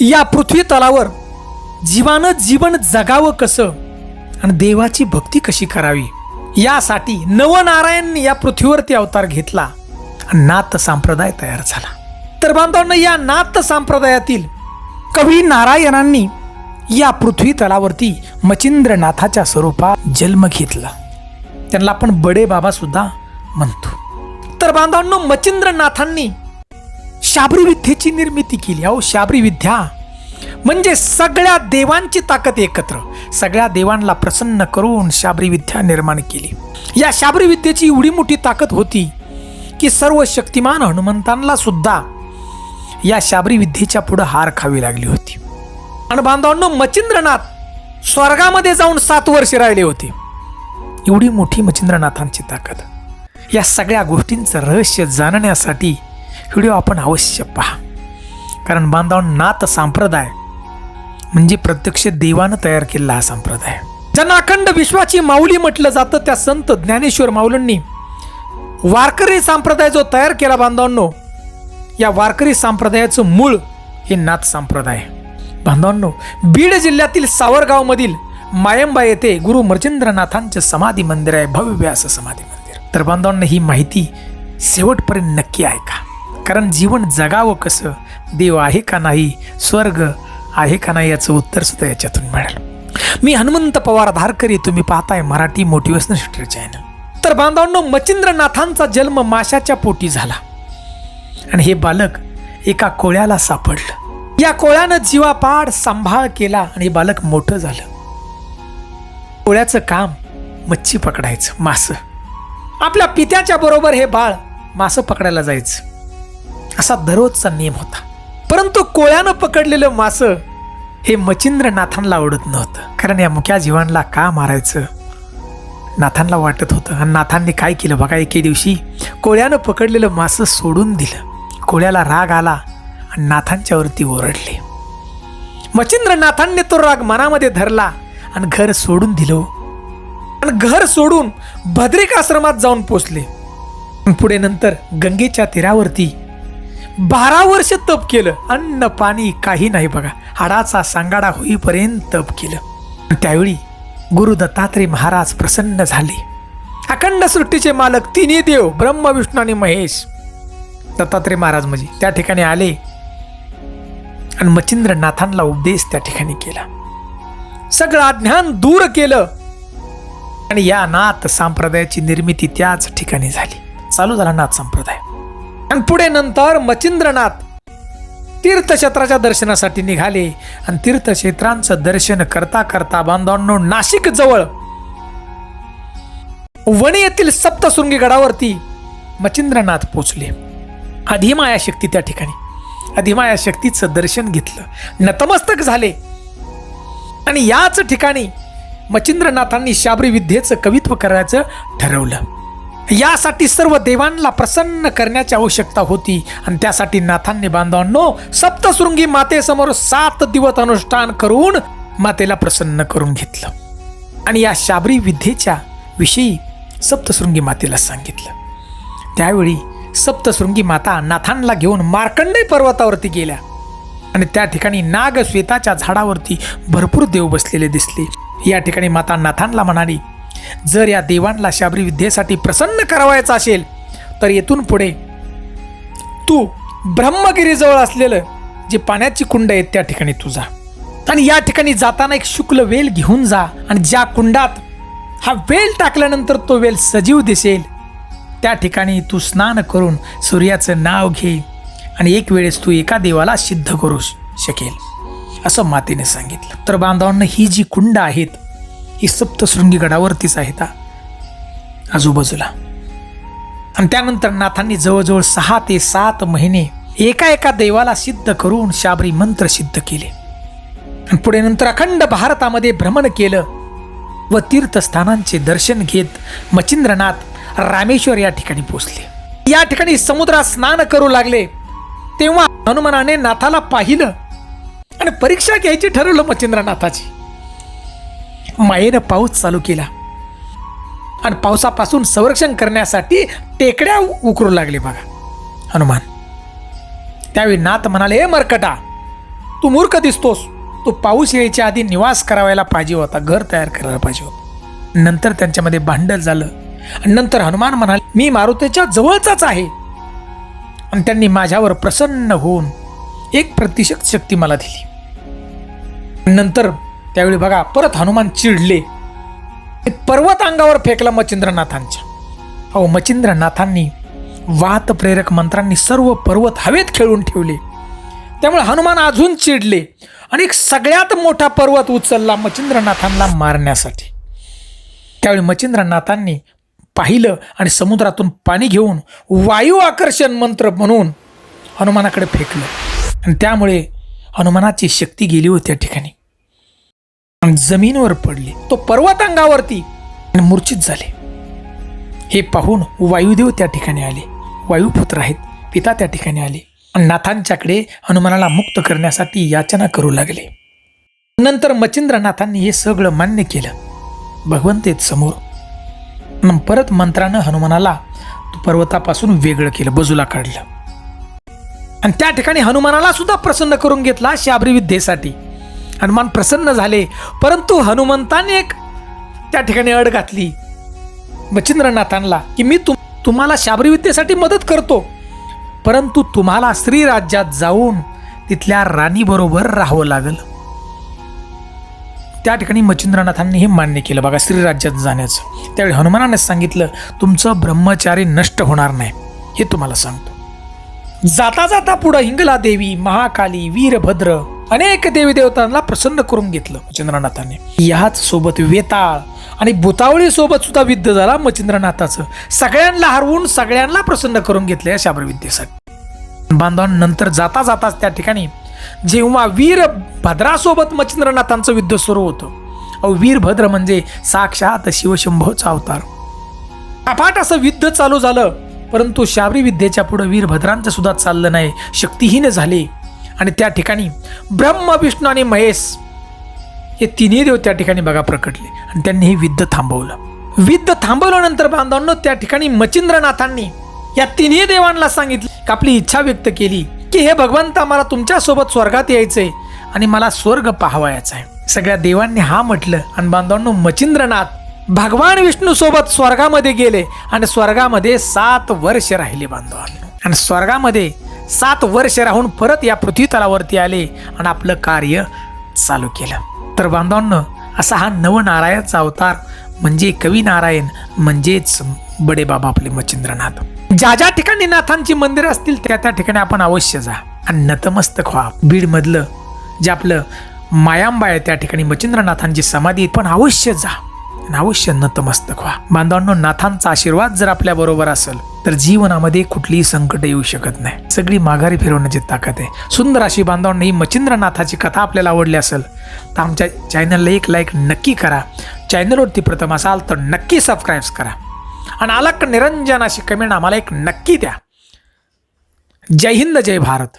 या पृथ्वी तलावर जीवानं जीवन जगावं कसं आणि देवाची भक्ती कशी करावी? यासाठी नवनारायण या पृथ्वीवरती अवतार घेतला आणि नाथ संप्रदाय तयार झाला. तर बांधवांना या नाथ संप्रदायातील कवी नारायणांनी या पृथ्वी तलावरती मचिंद्रनाथाच्या स्वरूपात जन्म घेतला. त्यांना आपण बडे बाबा सुद्धा म्हणतो. तर बांधवांनो मचिंद्रनाथांनी शाबरी विद्येची निर्मिती केली. अहो शाबरी विद्या म्हणजे सगळ्या देवांची ताकद एकत्र. सगळ्या देवांना प्रसन्न करून शाबरी विद्या निर्माण केली. या शाबरी विद्येची एवढी मोठी ताकद होती की सर्व शक्तिमान हनुमंतांना सुद्धा या शाबरी विद्येच्या पुढं हार खावी लागली होती. आणि बांधवांनो मचिंद्रनाथ स्वर्गामध्ये जाऊन सात वर्षे राहिले होते. एवढी मोठी मचिंद्रनाथांची ताकद. या सगळ्या गोष्टींचं रहस्य जाणण्यासाठी व्हिडिओ आपण अवश्य पहा. कारण बांधवांनो नाथ संप्रदाय म्हणजे प्रत्यक्ष देवानं तयार केलेला हा संप्रदाय. ज्यांना अखंड विश्वाची माऊली म्हटलं जातं त्या संत ज्ञानेश्वर माऊलींनी वारकरी संप्रदाय जो तयार केला बांधवांनो या वारकरी संप्रदायाचं मूळ हे नाथ संप्रदाय. बांधवांनो बीड जिल्ह्यातील सावरगावमधील मायंबा येथे गुरु मर्चेंद्रनाथांचे समाधी मंदिर आहे भव्य असं समाधी मंदिर. तर बांधवांना ही माहिती शेवटपर्यंत नक्की ऐका. कारण जीवन जगावं कसं? देव आहे का नाही? स्वर्ग आहे का नाही? याचं उत्तर सुद्धा याच्यातून मिळेल. मी हनुमंत पवार धारकरी तुम्ही पाहताय मराठी मोटिवेशनल हिस्ट्री चॅनल तर बांधवांनो मचिंद्रनाथांचा जन्म माशाच्या पोटी झाला. आणि हे बालक एका कोळ्याला सापडलं. या कोळ्यानं जीवापाड सांभाळ केला आणि हे बालक मोठं झालं. कोळ्याचं काम मच्छी पकडायचं मासं. आपल्या पित्याच्या बरोबर हे बाळ मासं पकडायला जायचं. असा दररोजचा नियम होता. परंतु कोळ्यानं पकडलेलं मासं हे मचिंद्रनाथांना आवडत नव्हतं. कारण या मुख्या जीवांना का मारायचं? नाथांना वाटत होतं. आणि नाथांनी काय केलं बघा? एके दिवशी कोळ्यानं पकडलेलं मासं सोडून दिलं. कोळ्याला राग आला आणि नाथांच्यावरती ओरडले. मचिंद्रनाथांनी तो राग मनामध्ये धरला आणि घर सोडून दिलं. आणि घर सोडून भद्रिकाश्रमात जाऊन पोचले. पुढे नंतर गंगेच्या तीरावरती बारा वर्ष तप केलं. अन्न पाणी काही नाही बघा. हाडाचा सांगाडा होईपर्यंत तप केलं. त्यावेळी गुरु दत्तात्रय महाराज प्रसन्न झाले. अखंड सृष्टीचे मालक तिन्ही देव ब्रह्म विष्णू आणि महेश दत्तात्रय महाराज म्हणजे त्या ठिकाणी आले आणि मचिंद्रनाथांना उपदेश त्या ठिकाणी केला. सगळं अज्ञान दूर केलं आणि या नाथ संप्रदायाची निर्मिती त्याच ठिकाणी झाली. चालू झाला नाथ संप्रदाय. आणि पुढे नंतर मचिंद्रनाथ तीर्थक्षेत्राच्या दर्शनासाठी निघाले आणि तीर्थक्षेत्रांचं दर्शन करता करता बांधवांनो नाशिक जवळ वणी येथील सप्तशृंगी गडावरती मचिंद्रनाथ पोचले अधिमाया शक्ती त्या ठिकाणी. अधिमाया शक्तीचं दर्शन घेतलं. नतमस्तक झाले. आणि याच ठिकाणी मचिंद्रनाथांनी शाबरी विद्येचं कवित्व करायचं ठरवलं. यासाठी सर्व देवांना प्रसन्न करण्याची आवश्यकता होती. आणि त्यासाठी नाथांनी बांधवांनो सप्तशृंगी मातेसमोर सात दिवस अनुष्ठान करून मातेला प्रसन्न करून घेतलं. आणि या शाबरी विद्येच्या विषयी सप्तशृंगी मातेला सांगितलं. त्यावेळी सप्तशृंगी माता नाथांना घेऊन मार्कंडे पर्वतावरती गेल्या. आणि त्या ठिकाणी नागश्वेताच्या झाडावरती भरपूर देव बसलेले दिसले. या ठिकाणी माता नाथांना म्हणाली जर या देवांना शाबरी विद्येसाठी प्रसन्न करावायचं असेल तर येथून पुढे तू ब्रह्मगिरीजवळ असलेलं जे पाण्याची कुंड आहेत त्या ठिकाणी तू जा. आणि या ठिकाणी जाताना एक शुक्ल वेल घेऊन जा आणि ज्या कुंडात हा वेल टाकल्यानंतर तो वेल सजीव दिसेल त्या ठिकाणी तू स्नान करून सूर्याचं नाव घे आणि एक वेळेस तू एका देवाला सिद्ध करू शकेल असं मातेने सांगितलं. तर बांधवांना ही जी कुंड आहेत ही सप्तशृंगी गडावरतीच आहेत आजूबाजूला. आणि त्यानंतर नाथांनी जवळजवळ सहा ते सात महिने एका एका देवाला सिद्ध करून शाबरी मंत्र सिद्ध केले. आणि पुढे नंतर अखंड भारतामध्ये भ्रमण केलं व तीर्थस्थानांचे दर्शन घेत मचिंद्रनाथ रामेश्वर या ठिकाणी पोचले या ठिकाणी समुद्रात स्नान करू लागले. तेव्हा हनुमानाने नाथाला पाहिलं आणि परीक्षा घ्यायची ठरवलं मचिंद्रनाथाची मायेनं पाऊस चालू केला. आणि पावसापासून संरक्षण करण्यासाठी टेकड्या उकरू लागले बघा. हनुमान. त्यावेळी नाथ म्हणाले हे मरकटा तू मूर्ख दिसतोस. तू पाऊस यायच्या आधी निवास करावायला पाहिजे होता घर तयार करायला पाहिजे होता. नंतर त्यांच्यामध्ये भांडण झालं. आणि नंतर हनुमान म्हणाले मी मारुतीच्या जवळचाच आहे. आणि त्यांनी माझ्यावर प्रसन्न होऊन एक प्रतिशत शक्ती मला दिली. नंतर त्यावेळी बघा परत हनुमान चिडले. पर्वत अंगावर फेकला मच्छिंद्रनाथांच्या. अहो मच्छिंद्रनाथांनी वात प्रेरक मंत्रांनी सर्व पर्वत हवेत खेळून ठेवले. त्यामुळे हनुमान अजून चिडले आणि एक सगळ्यात मोठा पर्वत उचलला मच्छिंद्रनाथांना मारण्यासाठी. त्यावेळी मच्छिंद्रनाथांनी पाहिलं आणि समुद्रातून पाणी घेऊन वायू आकर्षण मंत्र म्हणून हनुमानाकडे फेकलं. आणि त्यामुळे हनुमानाची शक्ती गेली होती त्या ठिकाणी. जमीनवर पडले. तो पर्वतांगावरती मूर्छित झाले. हे पाहून वायुदेव त्या ठिकाणी आले. वायुपुत्र आहेत पिता त्या ठिकाणी आले आणि नाथांच्याकडे हनुमानाला मुक्त करण्यासाठी याचना करू लागले. नंतर मच्छिंद्रनाथांनी हे सगळं मान्य केलं. भगवंतेत समोर. परत मंत्रानं हनुमानाला पर्वतापासून वेगळं केलं बाजूला काढलं. आणि त्या ठिकाणी हनुमानाला सुद्धा प्रसन्न करून घेतला शाबरी विद्येसाठी हनुमान प्रसन्न झाले. परंतु हनुमंताने एक त्या ठिकाणी अड घातली. मच्छिंद्रनाथांना की मी तुम तुम्हाला शाबरीविद्येसाठी मदत करतो. परंतु तुम्हाला श्रीराज्यात जाऊन तिथल्या राणीबरोबर राहावं लागल. त्या ठिकाणी मच्छिंद्रनाथांनी हे मान्य केलं. बघा श्रीराज्यात जाण्याचं. त्यावेळी हनुमानाने सांगितलं तुमचं ब्रह्मचारी नष्ट होणार नाही. हे तुम्हाला सांगतो. जाता जाता पुढं हिंगला देवी महाकाली वीरभद्र अनेक देवी देवतांना प्रसन्न करून घेतलं मच्छिंद्रनाथाने. याच सोबत वेताळ आणि भुतावळी सोबत सुद्धा विद्ध झाला मच्छिंद्रनाथाचं. सगळ्यांना हरवून सगळ्यांना प्रसन्न करून घेतलं या शाबर विद्येसाठी. बांधवांनंतर जाता जाताच त्या ठिकाणी जेव्हा वीरभद्रासोबत मच्छिंद्रनाथांचं युद्ध सुरू होतं. अहो वीरभद्र म्हणजे साक्षात शिवशंभोचा अवतार. अफाट असं युद्ध चालू झालं परंतु शाबरी विद्येच्या पुढे वीरभद्रांचं सुद्धा चाललं नाही. शक्तिहीन झाले. आणि त्या ठिकाणी ब्रह्म विष्णू आणि महेश हे तिन्ही देव त्या ठिकाणी बघा प्रकटले. आणि त्यांनी हे विद्ध थांबवलं. विद्ध थांबवल्यानंतर बांधवांनो त्या ठिकाणी मच्छिंद्रनाथांनी या तिन्ही देवांना सांगितलं की आपली इच्छा व्यक्त केली की हे भगवंत मला तुमच्यासोबत स्वर्गात यायचंय आणि मला स्वर्ग पाहावायचा आहे. सगळ्या देवांनी हा म्हटलं आणि बांधवांनो मच्छिंद्रनाथ भगवान विष्णू सोबत स्वर्गामध्ये गेले आणि स्वर्गामध्ये सात वर्ष राहिले बांधवांनो. आणि स्वर्गामध्ये सात वर्ष राहून परत या पृथ्वी तलावरती आले आणि आपलं कार्य चालू केलं. तर बांधवांनं असा हा नवनारायणचा अवतार म्हणजे कवी नारायण म्हणजेच बडे बाबा आपले मच्छिंद्रनाथ. ज्या ज्या ठिकाणी नाथांची मंदिर असतील त्या त्या ठिकाणी आपण अवश्य जा. आणि नतमस्तक व्हा. बीडमधलं जे आपलं मायांबा आहे त्या ठिकाणी मच्छिंद्रनाथांची समाधी पण अवश्य जा. नावश्य अवश्य नतमस्तक व्हा. बांधवांनो नाथांचा आशीर्वाद जर आपल्या बरोबर असेल तर जीवनामध्ये कुठलीही संकट येऊ शकत नाही. सगळी माघारी फिरवण्याची ताकद आहे. सुंदर अशी बांधवांनो ही मच्छिंद्रनाथाची कथा आपल्याला आवडली असेल तर आमच्या चॅनलला एक लाईक नक्की करा. चॅनलवरती प्रथम असाल तर नक्की सबस्क्राईब करा. आणि अलक निरंजन अशी कमेंट आम्हाला एक नक्की द्या. जय हिंद जय भारत.